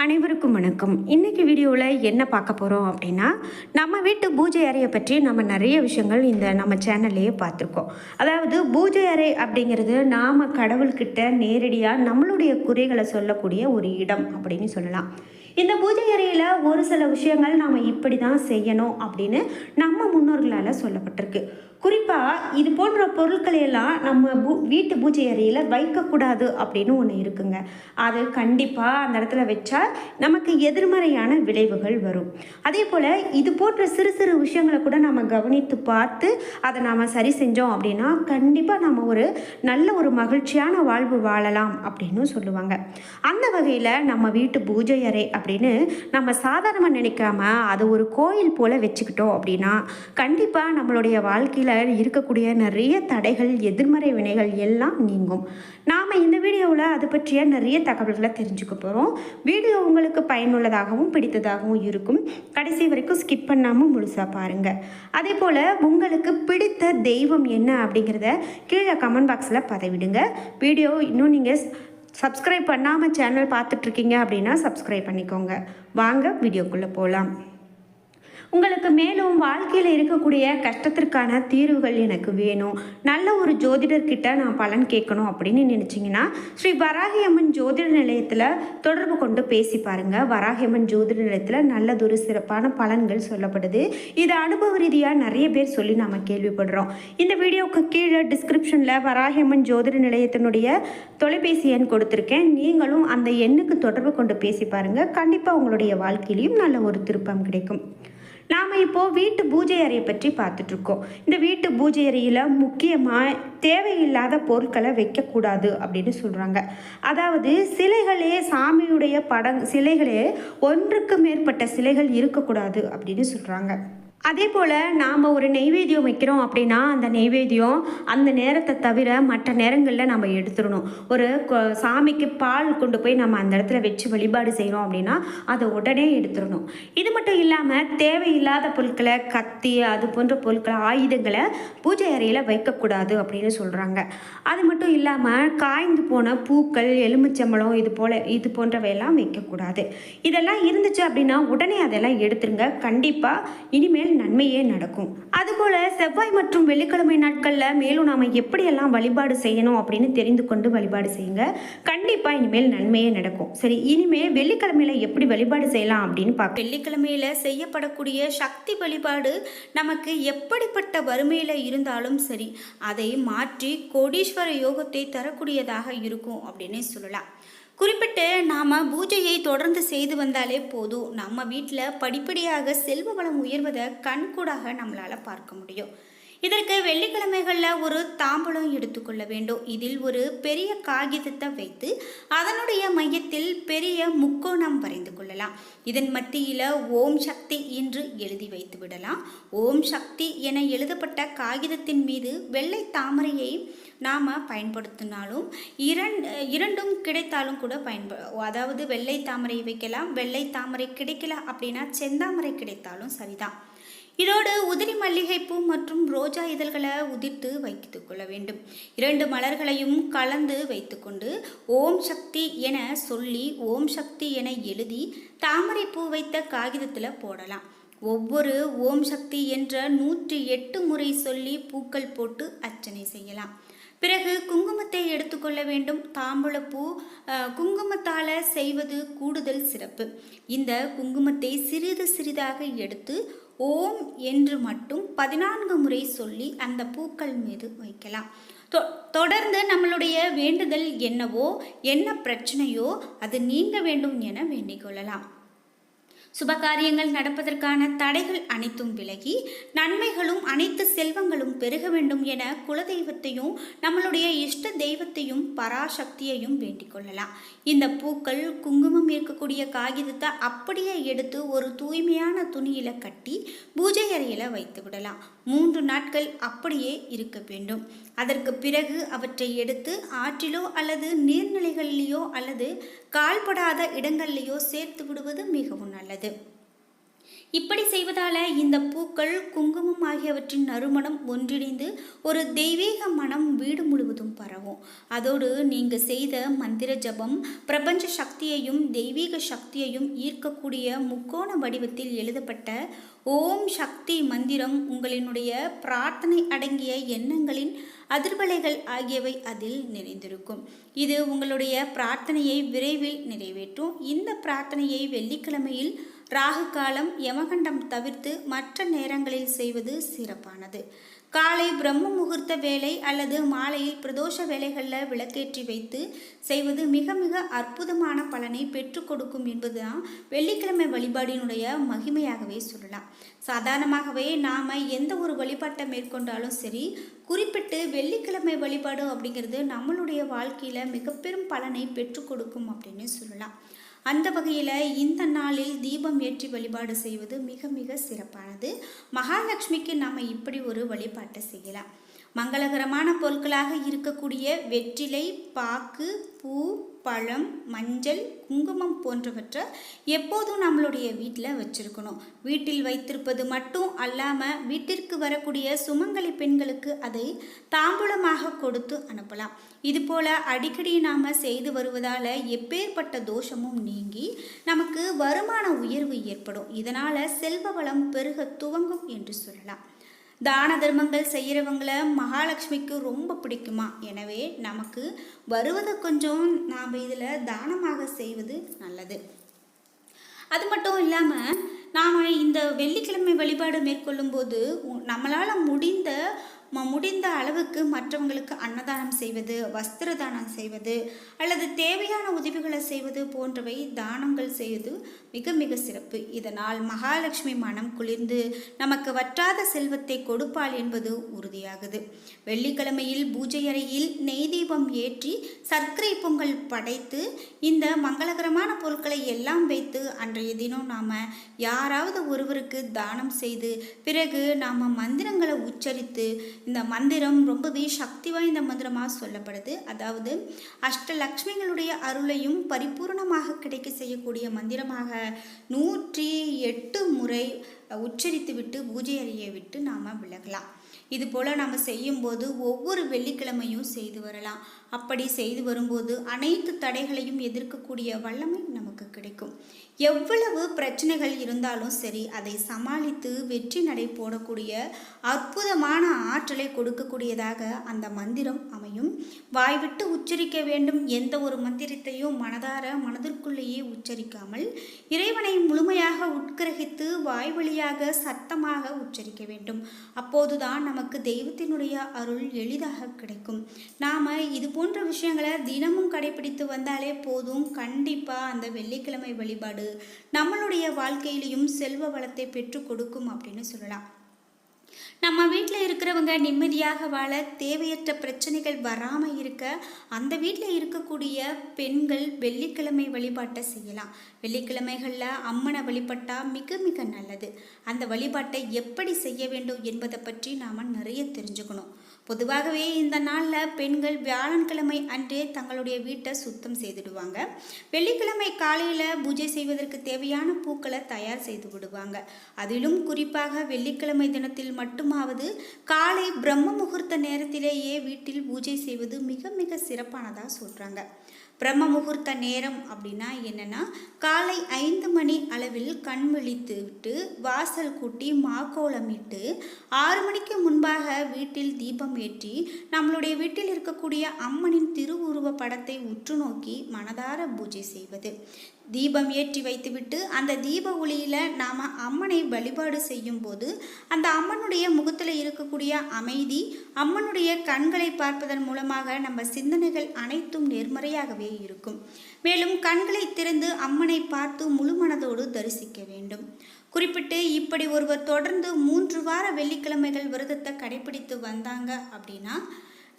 அனைவருக்கும் வணக்கம். இன்றைக்கி வீடியோவில் என்ன பார்க்க போகிறோம் அப்படின்னா நம்ம வீட்டு பூஜை அறையை பற்றி நம்ம நிறைய விஷயங்கள் இந்த நம்ம சேனல்லையே பார்த்துருக்கோம். அதாவது பூஜை அறை அப்படிங்கிறது நாம் கடவுள்கிட்ட நேரடியாக நம்மளுடைய குறைகளை சொல்லக்கூடிய ஒரு இடம் அப்படின்னு சொல்லலாம். இந்த பூஜை அறையில் ஒரு சில விஷயங்கள் நாம் இப்படி தான் செய்யணும் அப்படின்னு நம்ம முன்னோர்களால் சொல்லப்பட்டிருக்கு. குறிப்பாக இது போன்ற பொருட்களை எல்லாம் நம்ம பூ வீட்டு பூஜை அறையில் வைக்கக்கூடாது அப்படின்னு ஒன்று இருக்குங்க. அது கண்டிப்பாக அந்த இடத்துல வச்சா நமக்கு எதிர்மறையான விளைவுகள் வரும். அதே போல் இது போன்ற சிறு சிறு விஷயங்களை கூட நம்ம கவனித்து பார்த்து அதை நாம் சரி செஞ்சோம் அப்படின்னா கண்டிப்பாக நம்ம ஒரு நல்ல ஒரு மகிழ்ச்சியான வாழ்வு வாழலாம் அப்படின்னு சொல்லுவாங்க. அந்த வகையில் நம்ம வீட்டு பூஜை அறை அப்படின்னு நம்ம சாதாரணமாக நினைக்காம அது ஒரு கோயில் போல் வச்சுக்கிட்டோம் அப்படின்னா கண்டிப்பாக நம்மளுடைய வாழ்க்கையில் இருக்கக்கூடிய நிறைய தடைகள் எதிர்மறை வினைகள் எல்லாம் நீங்கும். நாம் இந்த வீடியோவில் அது பற்றிய நிறைய தகவல்களை தெரிஞ்சுக்க போகிறோம் வீடியோ உங்களுக்கு பயனுள்ளதாகவும் பிடித்ததாகவும் இருக்கும். கடைசி வரைக்கும் ஸ்கிப் பண்ணாமல் முழுசாக பாருங்கள் அதே போல் உங்களுக்கு பிடித்த தெய்வம் என்ன அப்படிங்கிறத கீழே கமெண்ட் பாக்ஸில் பதவிடுங்க. வீடியோ இன்னும் நீங்கள் சப்ஸ்கிரைப் பண்ணாமல் சேனல் பார்த்துட்ருக்கீங்க அப்படின்னா சப்ஸ்கிரைப் பண்ணிக்கோங்க. வாங்க வீடியோக்குள்ளே போகலாம் உங்களுக்கு மேலும் வாழ்க்கையில் இருக்கக்கூடிய கஷ்டத்திற்கான தீர்வுகள் எனக்கு வேணும். நல்ல ஒரு ஜோதிடர்கிட்ட நான் பலன் கேட்கணும் அப்படின்னு நினச்சிங்கன்னா ஸ்ரீ வராகியம்மன் ஜோதிட நிலையத்தில் தொடர்பு கொண்டு பேசி பாருங்கள் வராகியம்மன் ஜோதிட நிலையத்தில் நல்லதொரு சிறப்பான பலன்கள் சொல்லப்படுது. இது அனுபவ ரீதியாக நிறைய பேர் சொல்லி நாம் கேள்விப்படுறோம். இந்த வீடியோவுக்கு கீழே டிஸ்கிரிப்ஷனில் வராகியம்மன் ஜோதிட நிலையத்தினுடைய தொலைபேசி எண் கொடுத்துருக்கேன். நீங்களும் அந்த எண்ணுக்கு தொடர்பு கொண்டு பேசி பாருங்கள் கண்டிப்பாக உங்களுடைய வாழ்க்கையிலையும் நல்ல ஒரு திருப்பம் கிடைக்கும். நாம் இப்போது வீட்டு பூஜை அறையை பற்றி பார்த்துட்ருக்கோம். இந்த வீட்டு பூஜை அறையில் முக்கியமாக தேவையில்லாத பொருட்களை வைக்கக்கூடாது அப்படின்னு சொல்கிறாங்க அதாவது சிலைகளே சாமியுடைய படம் சிலைகளே ஒன்றுக்கு மேற்பட்ட சிலைகள் இருக்கக்கூடாது அப்படின்னு சொல்கிறாங்க அதே போல் நாம் ஒரு நெய்வேத்தியம் வைக்கிறோம் அப்படின்னா அந்த நெய்வேத்தியம் அந்த நேரத்தை தவிர மற்ற நேரங்களில் நம்ம எடுத்துடணும். ஒரு கொ- சாமிக்கு பால் கொண்டு போய் நம்ம அந்த இடத்துல வச்சு வழிபாடு செய்கிறோம் அப்படின்னா அதை உடனே எடுத்துடணும். இது மட்டும் இல்லாமல் தேவையில்லாத பொருட்களை கத்தி அது போன்ற பொருட்களை ஆயுதங்களை பூஜை அறையில் வைக்கக்கூடாது அப்படின்னு சொல்கிறாங்க அது மட்டும் இல்லாமல் காய்ந்து போன பூக்கள் எலுமிச்சம்பழம் இது போல் இது போன்றவையெல்லாம் வைக்கக்கூடாது. இதெல்லாம் இருந்துச்சு அப்படின்னா உடனே அதெல்லாம் எடுத்துருங்க. கண்டிப்பாக இனிமேல் நன்மையே நடக்கும். அதுபோல் செவ்வாய் மற்றும் வெள்ளிக்கிழமை நாட்களில் மேலும் நாம் எப்படியெல்லாம் வழிபாடு செய்யணும் அப்படின்னு தெரிந்து கொண்டு வழிபாடு செய்யுங்க. கண்டிப்பாக இனிமேல் நன்மையே நடக்கும். சரி இனிமேல் வெள்ளிக்கிழமையில எப்படி வழிபாடு செய்யலாம் அப்படின்னு பார்க்க வெள்ளிக்கிழமையில செய்யப்படக்கூடிய சக்தி வழிபாடு நமக்கு எப்படிப்பட்ட வறுமையில் இருந்தாலும் சரி அதை மாற்றி கோடீஸ்வர யோகத்தை தரக்கூடியதாக இருக்கும் அப்படின்னே சொல்லலாம். குறிப்பிட்டு நாம் பூஜையை தொடர்ந்து செய்து வந்தாலே போதும். நம்ம வீட்டில் படிப்படியாக செல்வ வளம் உயர்வதை கண்கூடாக நம்மளால் பார்க்க முடியும். இதற்கு வெள்ளிக்கிழமைகளில் ஒரு தாம்பூலம் எடுத்துக்கொள்ள வேண்டும். இதில் ஒரு பெரிய காகிதத்தை வைத்து அதனுடைய மையத்தில் பெரிய முக்கோணம் வரைந்து கொள்ளலாம். இதன் மத்தியில் ஓம் சக்தி என்று எழுதி வைத்து விடலாம். ஓம் சக்தி என எழுதப்பட்ட காகிதத்தின் மீது வெள்ளை தாமரையை நாம் பயன்படுத்தினாலும் இரண்டு இரண்டும் கிடைத்தாலும் கூட பயன்ப அதாவது வெள்ளை தாமரை வைக்கலாம் வெள்ளை தாமரை கிடைக்கல அப்படின்னா செந்தாமரை கிடைத்தாலும் சரிதான். இதோடு உதிரி மல்லிகைப்பூ மற்றும் ரோஜா இதழ்களை உதிர்த்து வைத்து கொள்ள வேண்டும். இரண்டு மலர்களையும் கலந்து வைத்துக்கொண்டு ஓம் சக்தி என சொல்லி ஓம் சக்தி என எழுதி தாமரை பூ வைத்த காகிதத்தில் போடலாம். ஒவ்வொரு ஓம் சக்தி என்ற நூற்றி எட்டு முறை சொல்லி பூக்கள் போட்டு அர்ச்சனை செய்யலாம். பிறகு குங்குமத்தை எடுத்துக்கொள்ள வேண்டும். தாம்பூலப்பூ குங்குமத்தால் செய்வது கூடுதல் சிறப்பு. இந்த குங்குமத்தை சிறிது சிறிதாக எடுத்து ஓம் என்று மட்டும் பதினான்கு முறை சொல்லி அந்த பூக்கள் மீது வைக்கலாம். தொ- தொடர்ந்து நம்மளுடைய வேண்டுதல் என்னவோ என்ன பிரச்சனையோ அது நீங்க வேண்டும் என வேண்டிக் கொள்ளலாம். சுபகாரியங்கள் நடப்பதற்கான தடைகள் அனைத்தும் விலகி நன்மைகளும் அனைத்து செல்வங்களும் பெருக வேண்டும் என குலதெய்வத்தையும் நம்மளுடைய இஷ்ட தெய்வத்தையும் பராசக்தியையும் வேண்டிக் கொள்ளலாம். இந்த பூக்கள் குங்குமம் இருக்கக்கூடிய காகிதத்தை அப்படியே எடுத்து ஒரு தூய்மையான துணியில கட்டி பூஜை அறையில வைத்து விடலாம். மூன்று நாட்கள் அப்படியே இருக்க வேண்டும். அதற்கு பிறகு அவற்றை எடுத்து ஆற்றிலோ அல்லது நீர்நிலைகளிலேயோ அல்லது கால்படாத இடங்களிலேயோ சேர்த்து விடுவது மிகவும் நல்லது. で இப்படி செய்வதால இந்த பூக்கள் குங்குமம் ஆகியவற்றின் நறுமணம் ஒன்றிணைந்து ஒரு தெய்வீக மனம் வீடு முழுவதும் பரவும். அதோடு நீங்க செய்த மந்திர ஜபம் பிரபஞ்ச சக்தியையும் தெய்வீக சக்தியையும் ஈர்க்கக்கூடிய முக்கோண வடிவத்தில் எழுதப்பட்ட ஓம் சக்தி மந்திரம் உங்களினுடைய பிரார்த்தனை அடங்கிய எண்ணங்களின் அதிர்வலைகள் ஆகியவை அதில் நிறைந்திருக்கும். இது உங்களுடைய பிரார்த்தனையை விரைவில் நிறைவேற்றும். இந்த பிரார்த்தனையை வெள்ளிக்கிழமையில் ராகு காலம் யமகண்டம் தவிர்த்து மற்ற நேரங்களில் செய்வது சிறப்பானது. காலை பிரம்ம முகூர்த்த வேலை அல்லது மாலையில் பிரதோஷ வேலைகளில் விளக்கேற்றி வைத்து செய்வது மிக மிக அற்புதமான பலனை பெற்று கொடுக்கும் என்பதுதான் வெள்ளிக்கிழமை வழிபாடினுடைய மகிமையாகவே சொல்லலாம். சாதாரணமாகவே நாம் எந்த ஒரு வழிபாட்டை மேற்கொண்டாலும் சரி குறிப்பிட்டு வெள்ளிக்கிழமை வழிபாடு அப்படிங்கிறது நம்மளுடைய வாழ்க்கையில் மிக பெரும் பலனை பெற்று கொடுக்கும் அப்படின்னு சொல்லலாம். அந்த வகையில் இந்த நாளில் தீபம் ஏற்றி வழிபாடு செய்வது மிக மிக சிறப்பானது. மகாலட்சுமிக்கு நாம் இப்படி ஒரு வழிபாட்டை செய்யலாம். மங்களகரமான பொருட்களாக இருக்கக்கூடிய வெற்றிலை பாக்கு பூ பழம் மஞ்சள் குங்குமம் போன்றவற்றை எப்போதும் நம்மளுடைய வீட்டில் வச்சுருக்கணும். வீட்டில் வைத்திருப்பது மட்டும் அல்லாமல் வீட்டிற்கு வரக்கூடிய சுமங்கலி பெண்களுக்கு அதை தாம்பூலமாக கொடுத்து அனுப்பலாம். இதுபோல் அடிக்கடி நாம் செய்து வருவதால் எப்பேற்பட்ட தோஷமும் நீங்கி நமக்கு வருமான உயர்வு ஏற்படும். இதனால் செல்வ வளம் பெருக துவங்கும் என்று சொல்லலாம். தான தர்மங்கள் செய்கிறவங்கள மகாலட்சுமிக்கு ரொம்ப பிடிக்குமா? எனவே நமக்கு வருவதை கொஞ்சம் நாம் இதில் தானமாக செய்வது நல்லது. அது மட்டும் இல்லாமல் நாம் இந்த வெள்ளிக்கிழமை வழிபாடு மேற்கொள்ளும்போது நம்மளால் முடிந்த முடிந்த அளவுக்கு மற்றவங்களுக்கு அன்னதானம் செய்வது வஸ்திர தானம் செய்வது அல்லது தேவையான உதவிகளை செய்வது போன்றவை தானங்கள் செய்வது மிக மிக சிறப்பு. இதனால் மகாலட்சுமி மனம் குளிர்ந்து நமக்கு வற்றாத செல்வத்தை கொடுப்பாள் என்பது உறுதியாகுது. வெள்ளிக்கிழமையில் பூஜை அறையில் நெய் தீபம் ஏற்றி சர்க்கரை பொங்கல் படைத்து இந்த மங்களகரமான பொருட்களை எல்லாம் வைத்து அன்றைய தினம் நாம் யாராவது ஒருவருக்கு தானம் செய்து பிறகு நாம் மந்திரங்களை உச்சரித்து இந்த மந்திரம் ரொம்பவே சக்தி வாய்ந்த மந்திரமாக சொல்லப்படுது. அதாவது அஷ்டலக்ஷ்மிகளுடைய அருளையும் பரிபூர்ணமாக கிடைக்க செய்யக்கூடிய மந்திரமாக நூற்றி எட்டு முறை உச்சரித்து விட்டு பூஜை அறையை விட்டு நாம் விலகலாம். இது போல் நம்ம செய்யும்போது ஒவ்வொரு வெள்ளிக்கிழமையும் செய்து வரலாம். அப்படி செய்து வரும்போது அனைத்து தடைகளையும் எதிர்க்கக்கூடிய வல்லமை நமக்கு கிடைக்கும். எவ்வளவு பிரச்சனைகள் இருந்தாலும் சரி அதை சமாளித்து வெற்றி நடை போடக்கூடிய அற்புதமான ஆற்றலை கொடுக்கக்கூடியதாக அந்த மந்திரம் அமையும். வாய்விட்டு உச்சரிக்க வேண்டும். எந்த ஒரு மந்திரத்தையும் மனதார மனதிற்குள்ளேயே உச்சரிக்காமல் இறைவனை முழுமையாக உட்கிரகித்து வாய் வழியாக சத்தமாக உச்சரிக்க வேண்டும். அப்போதுதான் நமக்கு தெய்வத்தினுடைய அருள் எளிதாக கிடைக்கும். நாம் இது போன்ற விஷயங்களை தினமும் கடைபிடித்து வந்தாலே போதும். கண்டிப்பாக அந்த வெள்ளிக்கிழமை வழிபாடு நம்மளுடைய வாழ்க்கையிலையும் செல்வ வளத்தை பெற்று கொடுக்கும் அப்படின்னு சொல்லலாம். நம்ம வீட்டில் இருக்கிறவங்க நிம்மதியாக வாழ தேவையற்ற பிரச்சனைகள் வராமல் இருக்க அந்த வீட்டில் இருக்கக்கூடிய பெண்கள் வெள்ளிக்கிழமை வழிபாட்டை செய்யலாம். வெள்ளிக்கிழமைகளில் அம்மனை வழிபட்டால் மிக மிக நல்லது. அந்த வழிபாட்டை எப்படி செய்ய வேண்டும் என்பதை பற்றி நாம் நிறைய தெரிஞ்சுக்கணும். பொதுவாகவே இந்த நாளில் பெண்கள் வியாழன்கிழமை அன்றே தங்களுடைய வீட்டை சுத்தம் செய்துடுவாங்க. வெள்ளிக்கிழமை காலையில் பூஜை செய்வதற்கு தேவையான பூக்களை தயார் செய்து விடுவாங்க. அதிலும் குறிப்பாக வெள்ளிக்கிழமை தினத்தில் மட்டுமாவது காலை பிரம்ம முகூர்த்த நேரத்திலேயே வீட்டில் பூஜை செய்வது மிக மிக சிறப்பானதாக சொல்கிறாங்க பிரம்ம முகூர்த்த நேரம் அப்படின்னா என்னென்னா காலை ஐந்து மணி கண் விழித்து விட்டு வாசல் கூட்டி மாக்கோலமிட்டு ஆறு மணிக்கு முன்பாக வீட்டில் தீபம் ஏற்றி நம்மளுடைய வீட்டில் இருக்கக்கூடிய அம்மனின் திருவுருவ படத்தை உற்று நோக்கி மனதார பூஜை செய்வது. தீபம் ஏற்றி வைத்துவிட்டு அந்த தீப ஒளியில் நாம் அம்மனை வழிபாடு செய்யும்போது அந்த அம்மனுடைய முகத்தில் இருக்கக்கூடிய அமைதி அம்மனுடைய கண்களை பார்ப்பதன் மூலமாக நம்ம சிந்தனைகள் அனைத்தும் நேர்மறையாகவே இருக்கும். மேலும் கண்களை திறந்து அம்மனை பார்த்து முழு மனதோடு தரிசிக்க வேண்டும். குறிப்பிட்டு இப்படி ஒருவர் தொடர்ந்து மூன்று வார வெள்ளிக்கிழமைகள் விரதத்தை கடைபிடித்து வந்தாங்க அப்படின்னா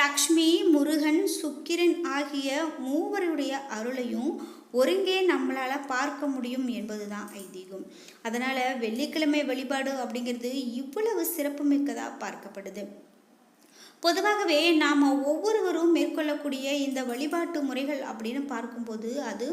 லக்ஷ்மி முருகன் சுக்கிரன் ஆகிய மூவருடைய அருளையும் ஒருங்கே நம்மளால் பார்க்க முடியும் என்பது தான் ஐதீகம். அதனால் வெள்ளிக்கிழமை வழிபாடு அப்படிங்கிறது இவ்வளவு சிறப்புமிக்கதாக பார்க்கப்படுது. பொதுவாகவே நாம் ஒவ்வொருவரும் மேற்கொள்ளக்கூடிய இந்த வழிபாட்டு முறைகள் அப்படின்னு பார்க்கும்போது அது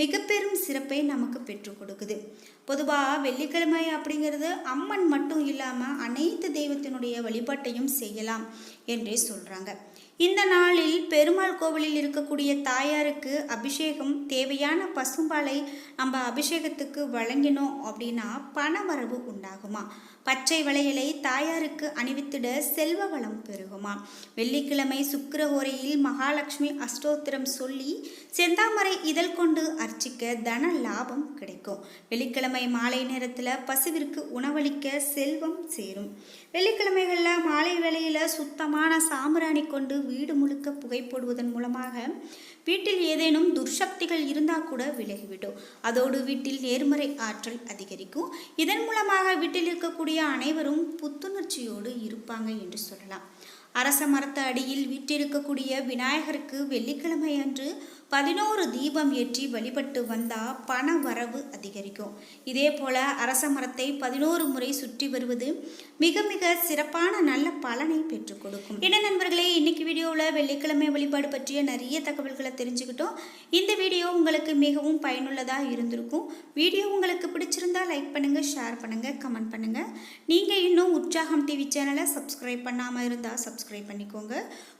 மிக பெரும் சிறப்பை நமக்கு பெற்றுக் கொடுக்குது. பொதுவாக வெள்ளிக்கிழமை அப்படிங்கிறது அம்மன் மட்டும் இல்லாமல் அனைத்து தெய்வத்தினுடைய வழிபாட்டையும் செய்யலாம் என்றே சொல்கிறாங்க இந்த நாளில் பெருமாள் கோவிலில் இருக்கக்கூடிய தாயாருக்கு அபிஷேகம் தேவையான பசும்பாலை நம்ம அபிஷேகத்துக்கு வழங்கினோம் அப்படின்னா பணவரவு உண்டாகுமா? பச்சை வளையலை தாயாருக்கு அணிவித்திட செல்வ வளம் பெருகுமா? வெள்ளிக்கிழமை சுக்கிரஹோரையில் மகாலட்சுமி அஷ்டோத்திரம் சொல்லி செந்தாமரை இதழ் கொண்டு அர்ச்சிக்க தன லாபம் கிடைக்கும். வெள்ளிக்கிழமை மாலை நேரத்தில் பசுவிற்கு உணவளிக்க செல்வம் சேரும். வெள்ளிக்கிழமைகளில் மாலை வேளையில் சுத்தமான சாம்பிராணி கொண்டு வீடு முழுக்க புகை போடுவதன் மூலமாக வீட்டில் ஏதேனும் துர்சக்திகள் இருந்தால் கூட விலகிவிடும். அதோடு வீட்டில் நேர்மறை ஆற்றல் அதிகரிக்கும். இதன் மூலமாக வீட்டில் இருக்கக்கூடிய அனைவரும் புத்துணர்ச்சியோடு இருப்பாங்க என்று சொல்லலாம். அரச மரத்த அடியில் வீட்டிருக்கக்கூடிய விநாயகருக்கு வெள்ளிக்கிழமை அன்று பதினோரு தீபம் ஏற்றி வழிபட்டு வந்தால் பண வரவு அதிகரிக்கும். இதே போல அரச மரத்தை பதினோரு முறை சுற்றி வருவது மிக மிக சிறப்பான நல்ல பலனை பெற்றுக் கொடுக்கும். என்ன நண்பர்களே இன்னைக்கு வீடியோவில் வெள்ளிக்கிழமை வழிபாடு பற்றிய நிறைய தகவல்களை தெரிஞ்சுக்கிட்டோம். இந்த வீடியோ உங்களுக்கு மிகவும் பயனுள்ளதாக இருந்திருக்கும். வீடியோ உங்களுக்கு பிடிச்சிருந்தா லைக் பண்ணுங்கள் ஷேர் பண்ணுங்கள் கமெண்ட் பண்ணுங்கள் நீங்கள் இன்னும் உற்சாகம் டிவி சேனலை சப்ஸ்கிரைப் பண்ணாமல் இருந்தால் சப்ஸ்கிரைப் பண்ணிக்கோங்க.